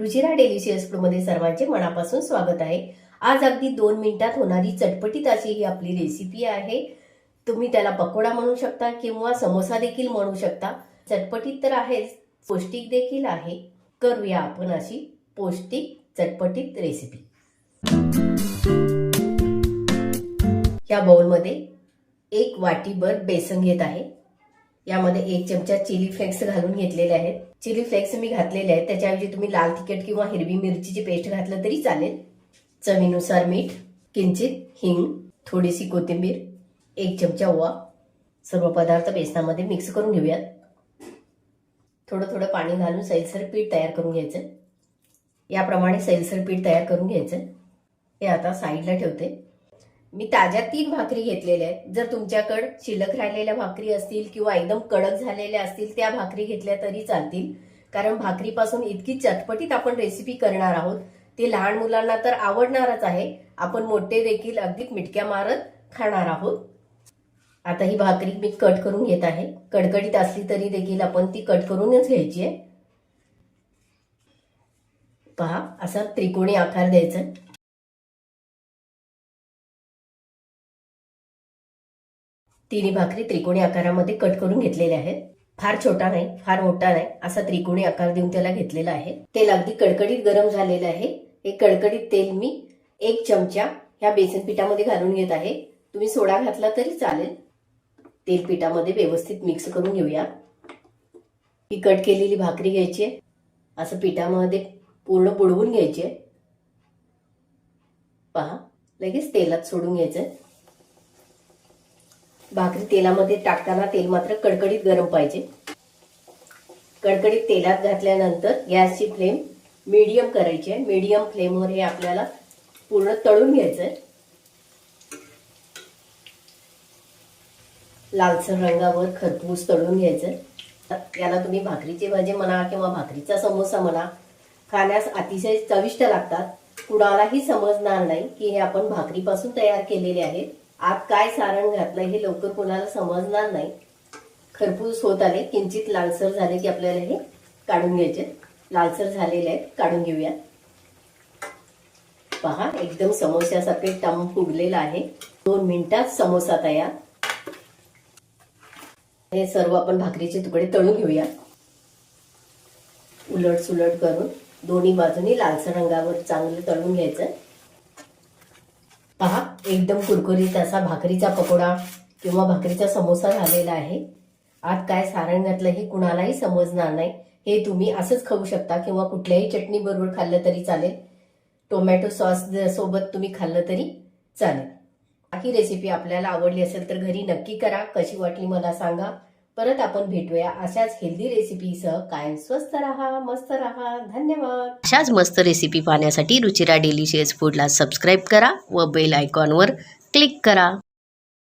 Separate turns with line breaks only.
Ruchira delicious फूडमध्ये सर्वांचे मनापासून स्वागत आहे. आज अगदी दोन मिनिटात होणारी चटपटीत अशी ही आपली रेसिपी आहे. तुम्ही त्याला पकोडा म्हणू शकता किंवा समोसा देखील म्हणू शकता. चटपटीत तर आहेच पौष्टिक देखील आहे. करूया आपण अशी पौष्टिक चटपटीत रेसिपी या बाउलमध्ये एक वाटीभर बेसन घेत आहे. यामध्ये एक चमचा चिली फ्लेक्स घालून घेतलेले आहेत. चिली फ्लेक्स मी घातलेले आहेत. त्याच्याऐवजी तुम्ही लाल तिखट किंवा हिरवी मिरचीची पेस्ट घातलं तरी चालेल. चवीनुसार मीठ किंचित हिंग थोडीशी कोथिंबीर एक चमचा ओवा. सर्व पदार्थ बेसनामध्ये मिक्स करून घेऊयात. थोडं थोडं पाणी घालून सैलसर पीठ तयार करून घ्यायचं. याप्रमाणे सैलसर पीठ तयार करून घ्यायचं. हे आता साईडला ठेवते. मी ताज्या तीन भाकरी घेतलेल्या आहेत. जर तुमच्याकडं शिल्लक राहिलेल्या भाकरी असतील किंवा एकदम कडक झालेल्या असतील त्या भाकरी घेतल्या तरी चालतील. कारण भाकरीपासून इतकी चटपटीत आपण रेसिपी करणार आहोत. ते लहान मुलांना तर आवडणारच आहे. आपण मोठे देखील अगदी मिटक्या मारत खाणार आहोत. आता ही भाकरी मी कट करून घेत आहे. कडकडीत असली तरी देखील आपण ती कट करूनच घ्यायची आहे. पहा असा त्रिकोणी आकार द्यायचा तिन्ही भाकरी त्रिकोणी आकारामध्ये कट करून घेतलेल्या आहेत. फार छोटा नाही फार मोठा नाही असा त्रिकोणी आकार देऊन त्याला घेतलेला आहे. तेल अगदी कडकडीत गरम झालेलं आहे. हे कडकडीत तेल मी एक चमचा ह्या बेसन पिठामध्ये घालून घेत आहे. तुम्ही सोडा घातला तरी चालेल. तेल पिठामध्ये व्यवस्थित मिक्स करून घेऊया. ही कट केलेली भाकरी घ्यायची आहे. असं पिठामध्ये पूर्ण बुडवून घ्यायची आहे. पहा लगेच तेलात सोडून घ्यायचं भाकरी तेलामध्ये टाकताना तेल मात्र कडकडीत गरम पाहिजे. कडकडीत तेलात घातल्यानंतर गॅसची फ्लेम मीडियम करायची आहे. मीडियम फ्लेमवर हे आपल्याला पूर्ण तळून घ्यायचं आहे. लालसर रंगावर खरपूस तळून घ्यायचं याला तुम्ही भाकरीची भाजी म्हणा किंवा भाकरीचा समोसा म्हणा खाण्यास अतिशय चविष्ट लागतात. कुणालाही समजणार नाही की हे आपण भाकरीपासून तयार केलेले आहेत. आत काय सारण घातलंय हे लवकर कोणाला समजणार नाही. खरपूस होत आले किंचित लालसर झाले की आपल्याला हे काढून घ्यायचे. लालसर झालेले आहेत काढून घेऊया. पहा एकदम समोस्यासारखे टम फुगलेला आहे. दोन मिनिटात समोसा तयार. हे सर्व आपण भाकरीचे तुकडे तळून घेऊया. उलट सुलट करून दोन्ही बाजूनी लालसर रंगावर चांगलं तळून घ्यायचं. पहा एकदम कुरकुरीत असा भाकरीचा पकोडा किंवा भाकरीचा समोसा झालेला आहे. आत काय सारण घातलं हे कुणालाही समजणार नाही. हे तुम्ही असंच खाऊ शकता किंवा कुठल्याही चटणी बरोबर खाल्लं तरी चालेल. टोमॅटो सॉस सोबत तुम्ही खाल्लं तरी चालेल. ही रेसिपी आपल्याला आवडली असेल तर घरी नक्की करा. कशी वाटली मला सांगा. परत आपण भेटूया अशाच हेल्दी रेसिपीसह कायम स्वस्त राहा मस्त राहा. धन्यवाद. अशाच मस्त रेसिपी पाहण्यासाठी रुचिरा डेलिशियस फूडला सबस्क्राईब करा व बेल आयकॉनवर क्लिक करा.